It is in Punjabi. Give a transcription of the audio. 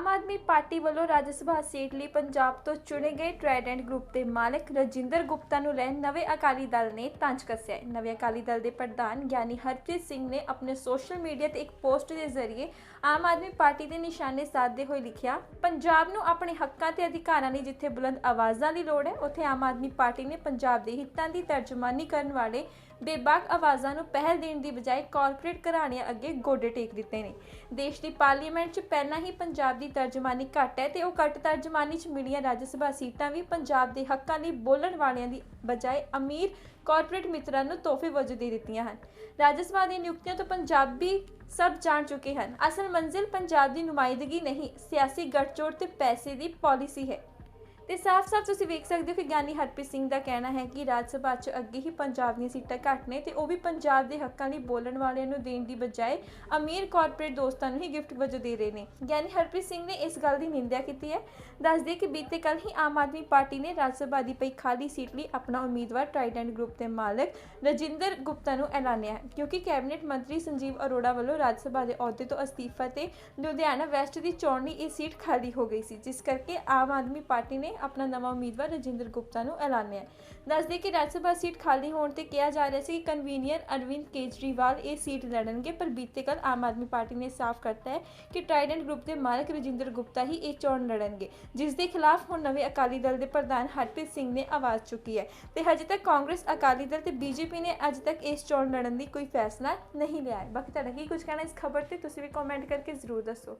ਆਮ ਆਦਮੀ ਪਾਰਟੀ ਵੱਲੋਂ ਰਾਜ ਸਭਾ ਸੀਟ ਲਈ ਪੰਜਾਬ ਤੋਂ ਚੁਣੇ ਗਏ ਟ੍ਰਾਈਡੈਂਟ ਗਰੁੱਪ ਦੇ ਮਾਲਕ ਰਜਿੰਦਰ ਗੁਪਤਾ ਨੂੰ ਲੈ ਨਵੇਂ ਅਕਾਲੀ ਦਲ ਨੇ ਤੰਜ ਕੱਸਿਆ ਹੈ। ਨਵੇਂ ਅਕਾਲੀ ਦਲ ਦੇ ਪ੍ਰਧਾਨ ਗਿਆਨੀ ਹਰਪ੍ਰੀਤ ਸਿੰਘ ਨੇ ਆਪਣੇ ਸੋਸ਼ਲ ਮੀਡੀਆ ਤੇ ਇੱਕ ਪੋਸਟ ਦੇ ਜ਼ਰੀਏ ਆਮ ਆਦਮੀ ਪਾਰਟੀ ਦੇ ਨਿਸ਼ਾਨੇ ਸਾਧਦੇ ਹੋਏ ਲਿਖਿਆ, ਪੰਜਾਬ ਨੂੰ ਆਪਣੇ ਹੱਕਾਂ ਤੇ ਅਧਿਕਾਰਾਂ ਲਈ ਜਿੱਥੇ ਬੁਲੰਦ ਆਵਾਜ਼ਾਂ ਦੀ ਲੋੜ ਹੈ, ਉੱਥੇ ਆਮ ਆਦਮੀ ਪਾਰਟੀ ਨੇ ਪੰਜਾਬ ਦੇ ਹਿੱਤਾਂ ਦੀ ਤਰਜਮਾਨੀ ਕਰਨ ਵਾਲੇ ਬੇਬਾਕ ਆਵਾਜ਼ਾਂ ਨੂੰ ਪਹਿਲ ਦੇਣ ਦੀ ਬਜਾਏ ਕਾਰਪੋਰੇਟ ਘਰਾਣਿਆਂ ਅੱਗੇ ਗੋਡੇ ਟੇਕ ਦਿੱਤੇ ਨੇ। ਦੇਸ਼ ਦੀ ਪਾਰਲੀਮੈਂਟ 'ਚ ਪਹਿਲਾਂ ਹੀ ਪੰਜਾਬ ਦੀ ਤਰਜਮਾਨੀ ਘੱਟ ਹੈ ਤੇ ਉਹ ਘੱਟ ਤਰਜਮਾਨੀ 'ਚ ਮਿਲੀਆਂ ਰਾਜ ਸਭਾ ਸੀਟਾਂ ਵੀ ਪੰਜਾਬ ਦੇ ਹੱਕਾਂ ਲਈ ਬੋਲਣ ਵਾਲਿਆਂ ਦੀ ਬਜਾਏ ਅਮੀਰ ਕਾਰਪੋਰੇਟ ਮਿੱਤਰਾਂ ਨੂੰ ਤੋਹਫੇ ਵਜੋਂ ਦੇ ਦਿੱਤੀਆਂ ਹਨ। ਰਾਜ ਸਭਾ ਦੀਆਂ ਨਿਯੁਕਤੀਆਂ ਤੋਂ ਪੰਜਾਬੀ ਸਭ ਜਾਣ ਚੁੱਕੇ ਹਨ। ਅਸਲ ਮੰਜ਼ਿਲ ਪੰਜਾਬ ਦੀ ਨੁਮਾਇੰਦਗੀ ਨਹੀਂ, ਸਿਆਸੀ ਗੱਠਜੋੜ ਤੇ ਪੈਸੇ ਦੀ ਪਾਲਿਸੀ ਹੈ। ਤੇ ਸਾਫ਼-ਸਾਫ਼ ਤੁਸੀਂ ਵੇਖ ਸਕਦੇ ਹੋ ਕਿ ਗਿਆਨੀ ਹਰਪ੍ਰੀਤ ਸਿੰਘ ਦਾ ਕਹਿਣਾ ਹੈ ਕਿ ਰਾਜ ਸਭਾ 'ਚ ਅੱਗੇ ਹੀ ਪੰਜਾਬ ਦੀਆਂ ਸੀਟਾਂ ਘੱਟ ਨੇ ਤੇ ਉਹ ਵੀ ਪੰਜਾਬ ਦੇ ਹੱਕਾਂ ਲਈ ਬੋਲਣ ਵਾਲਿਆਂ ਨੂੰ ਦੇਣ ਦੀ ਬਜਾਏ ਅਮੀਰ ਕਾਰਪੋਰੇਟ ਦੋਸਤਾਂ ਨੂੰ ਹੀ ਗਿਫਟ ਵਜੋਂ ਦੇ ਰਹੇ ਨੇ। ਗਿਆਨੀ ਹਰਪ੍ਰੀਤ ਸਿੰਘ ਨੇ ਇਸ ਗੱਲ ਦੀ ਨਿੰਦਿਆ ਕੀਤੀ ਹੈ। ਦੱਸਦੇ ਕਿ ਬੀਤੇ ਕੱਲ ਹੀ ਆਮ ਆਦਮੀ ਪਾਰਟੀ ਨੇ ਰਾਜ ਸਭਾ ਦੀ ਪਈ ਖਾਲੀ ਸੀਟ ਲਈ ਆਪਣਾ ਉਮੀਦਵਾਰ ਟ੍ਰਾਈਡੈਂਟ ਗਰੁੱਪ ਦੇ ਮਾਲਕ ਰਜਿੰਦਰ ਗੁਪਤਾ ਨੂੰ ਐਲਾਨਿਆ ਹੈ, ਕਿਉਂਕਿ ਕੈਬਨਿਟ ਮੰਤਰੀ ਸੰਜੀਵ ਅਰੋੜਾ ਵੱਲੋਂ ਰਾਜ ਸਭਾ ਦੇ ਅਹੁਦੇ ਤੋਂ ਅਸਤੀਫਾ ਤੇ ਲੁਧਿਆਣਾ ਵੈਸਟ ਦੀ ਚੋਣ ਲਈ ਇਹ ਸੀਟ ਖਾਲੀ ਹੋ ਗਈ ਸੀ, ਜਿਸ ਕਰਕੇ ਆਮ ਆਦਮੀ ਪਾਰਟੀ ਨੇ ਆਪਣਾ ਨਵਾਂ ਉਮੀਦਵਾਰ ਰਜਿੰਦਰ ਗੁਪਤਾ ਨੂੰ ਐਲਾਨਿਆ ਦੱਸਦੇ ਕਿ ਰਾਜ ਸਭਾ ਸੀਟ ਖਾਲੀ ਹੋਣ ਤੇ ਕਿਹਾ ਜਾ ਰਿਹਾ ਸੀ ਕਿ ਕਨਵੀਨੀਅਰ ਅਰਵਿੰਦ ਕੇਜਰੀਵਾਲ ਇਹ ਸੀਟ ਲੜਨਗੇ, ਪਰ ਬੀਤੇ ਕੱਲ ਆਮ ਆਦਮੀ ਪਾਰਟੀ ਨੇ ਸਾਫ਼ ਕਰਤਾ ਹੈ ਕਿ ਟ੍ਰਾਈਡੈਂਟ ਗਰੁੱਪ ਦੇ ਮਾਲਕ ਰਜਿੰਦਰ ਗੁਪਤਾ ਹੀ ਇਹ ਚੋਣ ਲੜਨਗੇ, ਜਿਸ ਦੇ ਖਿਲਾਫ ਹੁਣ ਨਵੇਂ ਅਕਾਲੀ ਦਲ ਦੇ ਪ੍ਰਧਾਨ ਹਰਪ੍ਰੀਤ ਸਿੰਘ ਨੇ ਆਵਾਜ਼ ਚੁੱਕੀ ਹੈ ਤੇ ਹਜੇ ਤੱਕ ਕਾਂਗਰਸ, ਅਕਾਲੀ ਦਲ ਤੇ ਬੀਜੇਪੀ ਨੇ ਅੱਜ ਤੱਕ ਇਸ ਚੋਣ ਲੜਨ ਦੀ ਕੋਈ ਫੈਸਲਾ ਨਹੀਂ ਲਿਆ ਹੈ। ਬਾਕੀ ਤੁਹਾਡਾ ਕੀ ਕੁਝ ਕਹਿਣਾ ਇਸ ਖਬਰ ਤੇ, ਤੁਸੀਂ ਵੀ ਕਮੈਂਟ ਕਰਕੇ ਜ਼ਰੂਰ ਦੱਸੋ।